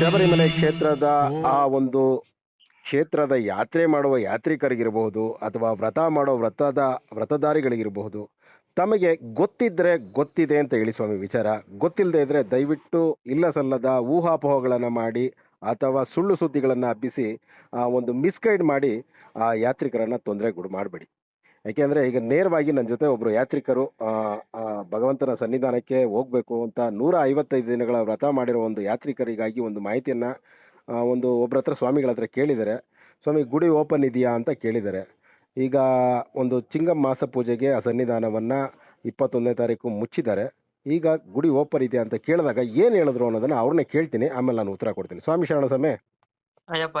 ಶಬರಿಮಲೆ ಕ್ಷೇತ್ರದ ಆ ಒಂದು ಕ್ಷೇತ್ರದ ಯಾತ್ರೆ ಮಾಡುವ ಯಾತ್ರಿಕರಿಗಿರಬಹುದು ಅಥವಾ ವ್ರತ ಮಾಡೋ ವ್ರತದ ವ್ರತಧಾರಿಗಳಿಗಿರಬಹುದು ತಮಗೆ ಗೊತ್ತಿದ್ದರೆ ಗೊತ್ತಿದೆ ಅಂತ ಹೇಳಿ ಸ್ವಾಮಿ ವಿಚಾರ. ಗೊತ್ತಿಲ್ಲದೆ ಇದ್ದರೆ ದಯವಿಟ್ಟು ಇಲ್ಲ ಸಲ್ಲದ ಊಹಾಪೋಹಗಳನ್ನು ಮಾಡಿ ಅಥವಾ ಸುಳ್ಳು ಸುದ್ದಿಗಳನ್ನು ಹಬ್ಬಿಸಿ ಒಂದು ಮಿಸ್ಗೈಡ್ ಮಾಡಿ ಆ ಯಾತ್ರಿಕರನ್ನು ತೊಂದರೆಗೂಡು ಮಾಡಬೇಡಿ. ಯಾಕೆಂದರೆ ಈಗ ನೇರವಾಗಿ ನನ್ನ ಜೊತೆ ಒಬ್ಬರು ಯಾತ್ರಿಕರು ಭಗವಂತನ ಸನ್ನಿಧಾನಕ್ಕೆ ಹೋಗಬೇಕು ಅಂತ ನೂರ ಐವತ್ತೈದು ದಿನಗಳ ವ್ರತ ಮಾಡಿರೋ ಒಂದು ಯಾತ್ರಿಕರಿಗಾಗಿ ಒಂದು ಮಾಹಿತಿಯನ್ನು ಒಂದು ಒಬ್ರ ಹತ್ರ ಸ್ವಾಮಿಗಳ ಹತ್ರ ಕೇಳಿದ್ದಾರೆ ಸ್ವಾಮಿ, ಗುಡಿ ಓಪನ್ ಇದೆಯಾ? ಅಂತ ಕೇಳಿದ್ದಾರೆ ಈಗ ಒಂದು ಚಿಂಗಂ ಮಾಸ ಪೂಜೆಗೆ ಆ ಸನ್ನಿಧಾನವನ್ನು ಇಪ್ಪತ್ತೊಂದನೇ ತಾರೀಕು ಮುಚ್ಚಿದ್ದಾರೆ. ಈಗ ಗುಡಿ ಓಪನ್ ಇದೆಯಾ ಅಂತ ಕೇಳಿದಾಗ ಏನು ಹೇಳಿದ್ರು ಅನ್ನೋದನ್ನು ಅವ್ರನ್ನೇ ಕೇಳ್ತೀನಿ, ಆಮೇಲೆ ನಾನು ಉತ್ತರ ಕೊಡ್ತೀನಿ. ಸ್ವಾಮಿ ಶರಣ ಸ್ವಾಮಿ. ಅಯ್ಯಪ್ಪ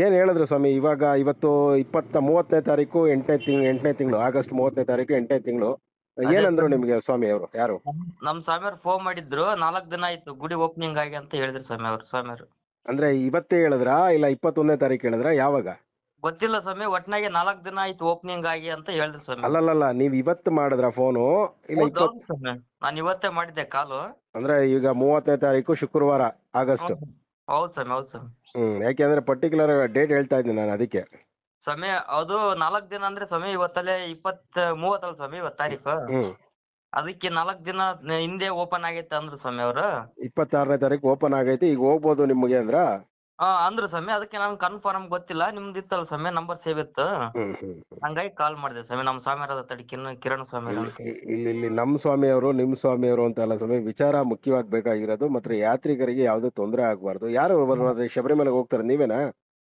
ಏನು ಹೇಳಿದ್ರು ಸ್ವಾಮಿ ಇವಾಗ ಇವತ್ತು ಇಪ್ಪತ್ತ ಮೂವತ್ತನೇ ತಾರೀಕು ಎಂಟನೇ ತಿಂಗಳು ಎಂಟನೇ ತಿಂಗಳು ಆಗಸ್ಟ್ ಮೂವತ್ತನೇ ತಾರೀಕು ಎಂಟನೇ ತಿಂಗಳು. ಏನಂದ್ರು ನಿಮಗೆ ಸ್ವಾಮಿ ಅವರು ಯಾರು? ನಮ್ಮ ಸ್ವಾಮಿಯವ್ರು ಫೋನ್ ಮಾಡಿದ್ರು ನಾಲ್ಕ್ ದಿನ ಆಯ್ತು ಗುಡಿ ಓಪನಿಂಗ್ ಆಗಿ ಅಂತ ಹೇಳಿದ್ರು ಸ್ವಾಮಿ ಅವ್ರು ಸ್ವಾಮಿಯವರು ಅಂದ್ರೆ ಇವತ್ತೇ ಹೇಳಿದ್ರಾ ಇಲ್ಲ ಇಪ್ಪತ್ತೊಂದನೇ ತಾರೀಕು ಹೇಳಿದ್ರಾ ಯಾವಾಗ? ಗೊತ್ತಿಲ್ಲ ಸ್ವಾಮಿ ಒಟ್ನಾಗೆ ನಾಲ್ಕು ದಿನ ಆಯ್ತು ಓಪನಿಂಗ್ ಆಗಿ ಅಂತ ಹೇಳಿದ್ರು ಸ್ವಾಮಿ. ಅಲ್ಲಲ್ಲಲ್ಲ ನೀವು ಇವತ್ತು ಮಾಡಿದ್ರ ಫೋನು ಇಲ್ಲ ಹೌದು, ಇಪ್ಪತ್ತು ಸ್ವಾಮಿ. ನಾನು ಇವತ್ತೇ ಮಾಡಿದ್ದೆ ಕಾಲು. ಅಂದ್ರೆ ಈಗ ಮೂವತ್ತನೇ ತಾರೀಕು ಶುಕ್ರವಾರ ಆಗಸ್ಟ್. ಹೌದು ಸ್ವಾಮಿ ಹೌದು ಸ್ವಾಮಿ ಹ್ಞೂ ಯಾಕೆಂದರೆ ಪರ್ಟಿಕ್ಯುಲರ್ ಡೇಟ್ ಹೇಳ್ತಾ ಇದ್ದೀನಿ ನಾನು ಅದಕ್ಕೆ. ಸಮಯ ಅದು ನಾಲ್ಕು ದಿನ ಅಂದ್ರೆ ಸ್ವಾಮಿ ಇವತ್ತಲ್ಲೇ ಇಪ್ಪತ್ತು ಮೂವತ್ತಲ್ಲ ಸ್ವಾಮಿ ಇವತ್ತು ತಾರೀಕು? ಹ್ಞೂ ಅದಕ್ಕೆ ನಾಲ್ಕು ದಿನ ಹಿಂದೆ ಓಪನ್ ಆಗೈತೆ ಅಂದ್ರೆ ಸ್ವಾಮಿ ಅವರು. ಇಪ್ಪತ್ತಾರನೇ ತಾರೀಕು ಓಪನ್ ಆಗೈತಿ ಈಗ ಹೋಗ್ಬೋದು ನಿಮಗೆ ಅಂದ್ರ? ಹಾಂ ಅಂದ್ರ ಸ್ವಾಮಿ ಅದಕ್ಕೆ ನಾನು ಕನ್ಫರ್ಮ್ ಗೊತ್ತಿಲ್ಲ. ನಿಮ್ದು ಇತ್ತಲ್ಲ ಸ್ವಾಮಿ ನಂಬರ್ ಸೇವ್ ಇತ್ತು. ಹಂಗಾಗಿ ಕಾಲ್ ಮಾಡಿದೆ ಸ್ವಾಮಿ ನಮ್ಮ ಸ್ವಾಮಿಯರದ ತಡಿಕಿನ ಕಿರಣ್ ಸ್ವಾಮಿ ಇಲ್ಲಿ ಇಲ್ಲಿ ಇಲ್ಲಿ ನಮ್ಮ ಸ್ವಾಮಿಯವರು ನಿಮ್ಮ ಸ್ವಾಮಿಯವರು ಅಂತ ಅಲ್ಲ ಸ್ವಾಮಿ ವಿಚಾರ ಮುಖ್ಯವಾಗಿ ಬೇಕಾಗಿರೋದು ಮತ್ತು ಯಾತ್ರಿಕರಿಗೆ ಯಾವುದೇ ತೊಂದರೆ ಆಗಬಾರ್ದು. ಯಾರು ಬರೋದು ಶಬರಿಮಲೆಗೆ ಹೋಗ್ತಾರೆ ನೀವೇನಾ?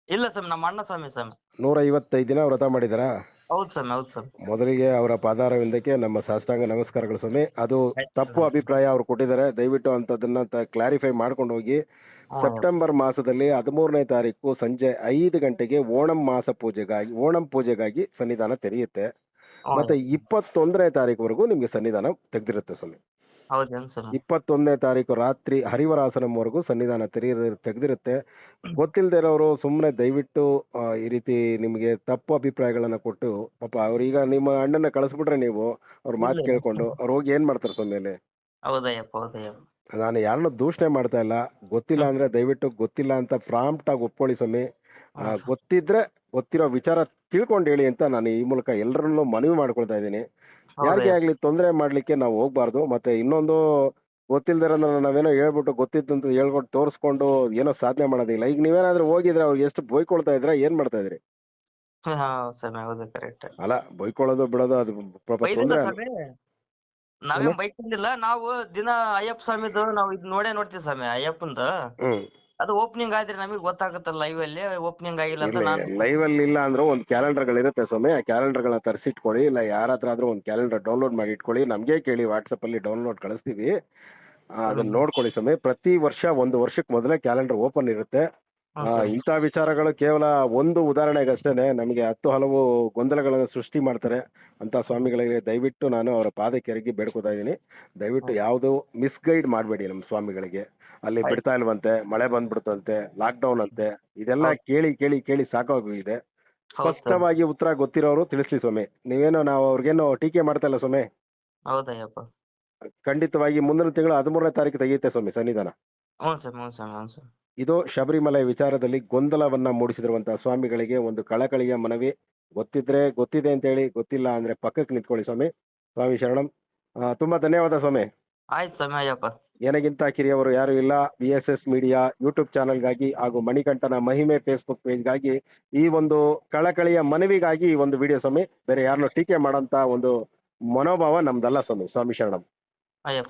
ಇಲ್ಲ ಸ್ವಾಮಿ ನಮ್ಮ ಅಣ್ಣ ಸ್ವಾಮಿ ಸ್ವಾಮಿ. ನೂರ ಐವತ್ತೈದು ದಿನ ವ್ರತ ಮಾಡಿದಾರಾ? ಹೌದು ಸ್ವಾಮಿ ಹೌದು ಸ್ವಾಮಿ. ಮೊದಲಿಗೆ ಅವರ ಪಾದಾರವಿಂದಕ್ಕೆ ನಮ್ಮ ಸಾಷ್ಟಾಂಗ ನಮಸ್ಕಾರಗಳು ಸ್ವಾಮಿ. ಅದು ತಪ್ಪು ಅಭಿಪ್ರಾಯ ಅವ್ರು ಕೊಟ್ಟಿದ್ದಾರೆ. ದಯವಿಟ್ಟು ಅಂಥದ್ದನ್ನ ಕ್ಲಾರಿಫೈ ಮಾಡ್ಕೊಂಡು ಹೋಗಿ. ಸೆಪ್ಟೆಂಬರ್ ಮಾಸದಲ್ಲಿ ಹದಿಮೂರನೇ ತಾರೀಕು ಸಂಜೆ ಐದು ಗಂಟೆಗೆ ಓಣಂ ಮಾಸ ಪೂಜೆಗಾಗಿ ಓಣಂ ಪೂಜೆಗಾಗಿ ಸನ್ನಿಧಾನ ತೆರೆಯುತ್ತೆ. ಮತ್ತೆ ಇಪ್ಪತ್ತೊಂದನೇ ತಾರೀಕುವರೆಗೂ ನಿಮಗೆ ಸನ್ನಿಧಾನ ತೆಗೆದಿರುತ್ತೆ ಸ್ವಾಮಿ. ಹೌದೇನು ಇಪ್ಪತ್ತೊಂದನೇ ತಾರೀಕು ರಾತ್ರಿ ಹರಿವರಾಸನಂವರೆಗೂ ಸನ್ನಿಧಾನ ತೆರೆಯ ತೆಗೆದಿರುತ್ತೆ. ಗೊತ್ತಿಲ್ಲದೆ ಇರೋರು ಸುಮ್ಮನೆ ದಯವಿಟ್ಟು ಆ, ಈ ರೀತಿ ನಿಮಗೆ ತಪ್ಪು ಅಭಿಪ್ರಾಯಗಳನ್ನು ಕೊಟ್ಟು ಪಾಪ ಅವ್ರೀಗ ನಿಮ್ಮ ಅಣ್ಣನ ಕಳಿಸ್ಬಿಟ್ರೆ ನೀವು ಅವ್ರ ಮಾತು ಕೇಳ್ಕೊಂಡು ಅವ್ರು ಹೋಗಿ ಏನು ಮಾಡ್ತಾರೆ ಸ್ವಾಮಿ ಅಲ್ಲಿ? ಹೌದಯ್ಯಪ್ಪ ಹೌದಯ್ಯಪ್ಪ. ನಾನು ಯಾರನ್ನೂ ದೂಷಣೆ ಮಾಡ್ತಾ ಇಲ್ಲ. ಗೊತ್ತಿಲ್ಲ ಅಂದ್ರೆ ದಯವಿಟ್ಟು ಗೊತ್ತಿಲ್ಲ ಅಂತ ಪ್ರಾಂಪ್ಟಾಗಿ ಒಪ್ಕೊಳ್ಳಿ ಸ್ವಾಮಿ. ಆ, ಗೊತ್ತಿದ್ರೆ ಗೊತ್ತಿರೋ ವಿಚಾರ ತಿಳ್ಕೊಂಡು ಹೇಳಿ ಅಂತ ನಾನು ಈ ಮೂಲಕ ಎಲ್ಲರನ್ನು ಮನವಿ ಮಾಡ್ಕೊಳ್ತಾ ಇದ್ದೀನಿ. ಯಾರಿಗೆ ಆಗ್ಲಿ ತೊಂದರೆ ಮಾಡಲಿಕ್ಕೆ ನಾವು ಹೋಗ್ಬಾರ್ದು. ಮತ್ತೆ ಇನ್ನೊಂದು ಗೊತ್ತಿಲ್ದಿರೋ ನಾವೇನೋ ಹೇಳ್ಬಿಟ್ಟು ಗೊತ್ತಿತ್ತು ಅಂತ ಹೇಳ್ಕೊಟ್ಟು ತೋರಿಸ್ಕೊಂಡು ಏನೋ ಸಾಧನೆ ಮಾಡೋದಿಲ್ಲ. ಈಗ ನೀವೇನಾದ್ರೂ ಹೋಗಿದ್ರೆ ಅವ್ರು ಎಷ್ಟು ಬೈಕೊಳ್ತಾ ಇದ್ರೆ ಏನು ಮಾಡ್ತಾ ಇದ್ರಿ ಹಾಂ ಸ್ವಾಮಿ ಹೌದು ಕರೆಕ್ಟ್ ಅಲ್ಲ ಬೈಕೊಳ್ಳೋದು ಬಿಡೋದು ಅದು ಪಾಪ ಬೈದಿಲ್ಲ ತೊಂದರೆ ಸ್ವಾಮಿ? ನಾವೇನು ತಂದಿಲ್ಲ ನಾವು ದಿನ ಅಯ್ಯಪ್ಪ ಸ್ವಾಮಿದು ನಾವು ಇದ್ ನೋಡೇ ನೋಡ್ತೀವಿ ಸ್ವಾಮಿ ಅಯ್ಯಪ್ಪಂದು. ಅದು ಓಪನಿಂಗ್ ಆದ್ರೆ ನಮಗೆ ಗೊತ್ತಾಗುತ್ತಲ್ಲ ಲೈವ್ ಅಲ್ಲಿ ಓಪನಿಂಗ್ ಆಗಿಲ್ಲ ಅಂತ ನಾನು ಅಲ್ಲಿ ಇಲ್ಲ ಒಂದ್ ಒಂದು ಕ್ಯಾಲೆಂಡರ್ಗಳಿರುತ್ತೆ ಸ್ವಾಮಿ ಆ ಕ್ಯಾಲೆಂಡರ್ಗಳನ್ನ ತರಿಸಿಟ್ಕೊಳ್ಳಿ ಇಲ್ಲ ಯಾರ ಹತ್ರ ಆದ್ರೂ ಒಂದು ಕ್ಯಾಲೆಂಡರ್ ಡೌನ್ಲೋಡ್ ಮಾಡಿ ಇಟ್ಕೊಳ್ಳಿ ನಮಗೆ ಕೇಳಿ ವಾಟ್ಸಪ್ಪಲ್ಲಿ ಡೌನ್ಲೋಡ್ ಕಳಿಸ್ತೀವಿ. ಆ, ಅದನ್ನ ನೋಡ್ಕೊಳ್ಳಿ ಸ್ವಾಮಿ ಪ್ರತಿ ವರ್ಷ ಒಂದು ವರ್ಷಕ್ಕೆ ಮೊದಲೇ ಕ್ಯಾಲೆಂಡರ್ ಓಪನ್ ಇರುತ್ತೆ. ಇಂಥ ವಿಚಾರಗಳು ಕೇವಲ ಒಂದು ಉದಾಹರಣೆಗಷ್ಟೇ ನಮಗೆ ಹತ್ತು ಹಲವು ಗೊಂದಲಗಳನ್ನು ಸೃಷ್ಟಿ ಮಾಡ್ತಾರೆ ಅಂತ ಸ್ವಾಮಿಗಳಿಗೆ. ದಯವಿಟ್ಟು ನಾನು ಅವರ ಪಾದಕ್ಕೆ ಎರಗಿ ಬೇಡ್ಕೊತಾ ಇದ್ದೀನಿ. ದಯವಿಟ್ಟು. ಯಾವುದು ಮಿಸ್ಗೈಡ್ ಮಾಡಬೇಡಿ ನಮ್ಮ ಸ್ವಾಮಿಗಳಿಗೆ. ಅಲ್ಲಿ. ಬಿಡ್ತಾ ಇಲ್ವಂತೆ ಮಳೆ ಬಂದ್ಬಿಡ್ತಂತೆ ಲಾಕ್ಡೌನ್ ಅಂತೆ ಇದೆಲ್ಲ ಕೇಳಿ ಕೇಳಿ ಕೇಳಿ ಸಾಕಾಗೋಗಿದೆ. ಸ್ವಾಮಿ. ಸ್ಪಷ್ಟವಾಗಿ ಉತ್ತರ ಗೊತ್ತಿರೋರು ತಿಳಿಸ್ಲಿ ಸ್ವಾಮಿ. ನೀವೇನೋ ನಾವು ಅವ್ರಿಗೇನೋ ಟೀಕೆ ಮಾಡ್ತಾ ಇಲ್ಲ ಸ್ವಾಮಿ? ಹೌದಯ್ಯಪ್ಪ. ಖಂಡಿತವಾಗಿ ಮುಂದಿನ ತಿಂಗಳು ಹದಿಮೂರನೇ ತಾರೀಕು ತೆಗೆಯುತ್ತೆ ಸ್ವಾಮಿ ಸನ್ನಿಧಾನ. ಹ್ಞೂ ಸರ್ ಹ್ಞೂ ಸರ್ ಹ್ಞೂ ಸ್ವಾಮಿ ಇದು ಶಬರಿಮಲೆ ವಿಚಾರದಲ್ಲಿ ಗೊಂದಲವನ್ನ ಮೂಡಿಸಿರುವಂತಹ ಸ್ವಾಮಿಗಳಿಗೆ ಒಂದು ಕಳಕಳಿಯ ಮನವಿ. ಗೊತ್ತಿದ್ರೆ ಗೊತ್ತಿದೆ ಅಂತ ಹೇಳಿ ಗೊತ್ತಿಲ್ಲ ಅಂದ್ರೆ ಪಕ್ಕಕ್ಕೆ ನಿಂತ್ಕೊಳ್ಳಿ ಸ್ವಾಮಿ. ಸ್ವಾಮಿ ಶರಣಂ. ತುಂಬಾ ಧನ್ಯವಾದ ಸ್ವಾಮಿ. ಆಯ್ತು ಸ್ವಾಮಿ ಅಯ್ಯಪ್ಪ. ಏನಗಿಂತ ಕಿರಿಯವರು ಯಾರು ಇಲ್ಲ. B S S media YouTube ಚಾನಲ್ಗಾಗಿ ಹಾಗೂ ಮಣಿಕಂಠನ ಮಹಿಮೆ ಫೇಸ್ಬುಕ್ ಪೇಜ್ಗಾಗಿ ಈ ಒಂದು ಕಳಕಳಿಯ ಮನವಿಗಾಗಿ ಈ ಒಂದು ವಿಡಿಯೋ ಸ್ವಾಮಿ. ಬೇರೆ ಯಾರನ್ನೂ ಟೀಕೆ ಮಾಡೋಂಥ ಒಂದು ಮನೋಭಾವ ನಮ್ದಲ್ಲ ಸ್ವಾಮಿ. ಸ್ವಾಮಿ ಶರಣಂ. ಅಯ್ಯಪ್ಪ.